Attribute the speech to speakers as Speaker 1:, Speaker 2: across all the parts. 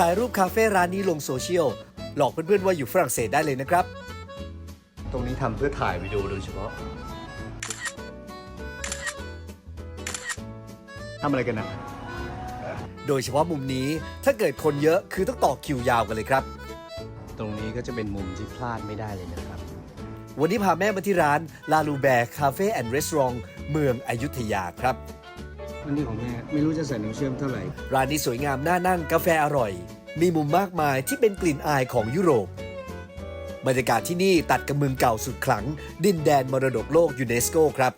Speaker 1: ถ่ายรูปคาเฟ่ร้านนี้ลงโซเชียล หลอกเพื่อนๆว่าอยู่ฝรั่งเศสได้เลยนะครับ
Speaker 2: ตรงนี้ทำเพื่อถ่ายวิดีโอโดยเฉพาะทำอะไรกันนะ
Speaker 1: โดยเฉพาะมุมนี้ถ้าเกิดคนเยอะคือต้องต่อคิวยาวกันเลยครับ
Speaker 2: ตรงนี้ก็จะเป็นมุมที่พลาดไม่ได้เลยนะครับ
Speaker 1: วันนี้พาแม่มาที่ร้านลาลูแบร์คาเฟ่แอนด์รีสอร์ทเมืองอยุธยาครับ
Speaker 2: อันนี้ของแม่ไม่รู้จะใส่น้ำเชื่อมเท่าไหร่
Speaker 1: ร้านนี้สวยงามน่านั่งกาแฟอร่อย มีมุมมากมายที่เป็นกลิ่นอายของยุโรป บรรยากาศที่นี่ตัดกับเมืองเก่าสุดขลัง ดินแดนมรดกโลกยูเนสโกครับ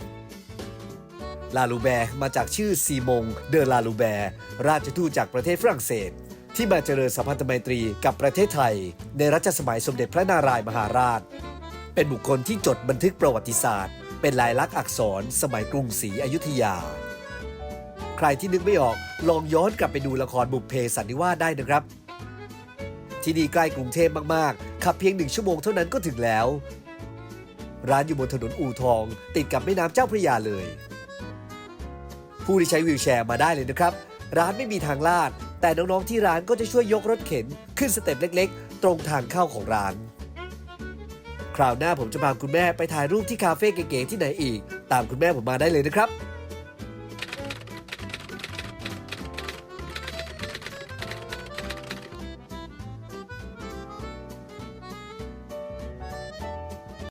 Speaker 1: ลาลูแบร์มาจากชื่อซีมง เดอลาลูแบร์ราชทูตจากประเทศฝรั่งเศส ที่มาเจริญสัมพันธไมตรีกับประเทศไทย ในรัชสมัยสมเด็จพระนารายมหาราช เป็นบุคคลที่จดบันทึกประวัติศาสตร์ เป็นลายลักษณ์อักษรสมัยกรุงศรีอยุธยา ใครที่นึกไม่ออกลองย้อนกลับไปดูละครบุพเพสันนิวาสได้นะครับ ที่นี่ใกล้กรุงเทพมากๆ ขับเพียงหนึ่งชั่วโมงเท่านั้นก็ถึงแล้ว ร้านอยู่บนถนนอู่ทอง ติดกับแม่น้ำเจ้าพระยาเลย ผู้ที่ใช้วีลแชร์มาได้เลยนะครับ ร้านไม่มีทางลาด แต่น้องๆที่ร้านก็จะช่วยยกรถเข็น ขึ้นสเต็ปเล็ก ๆ ตรงทางเข้าของร้านคราวหน้าผมจะพาคุณแม่ไปถ่ายรูปที่คาเฟ่เก๋ๆที่ไหนอีก ตามคุณแม่ผมมาได้เลยนะครับ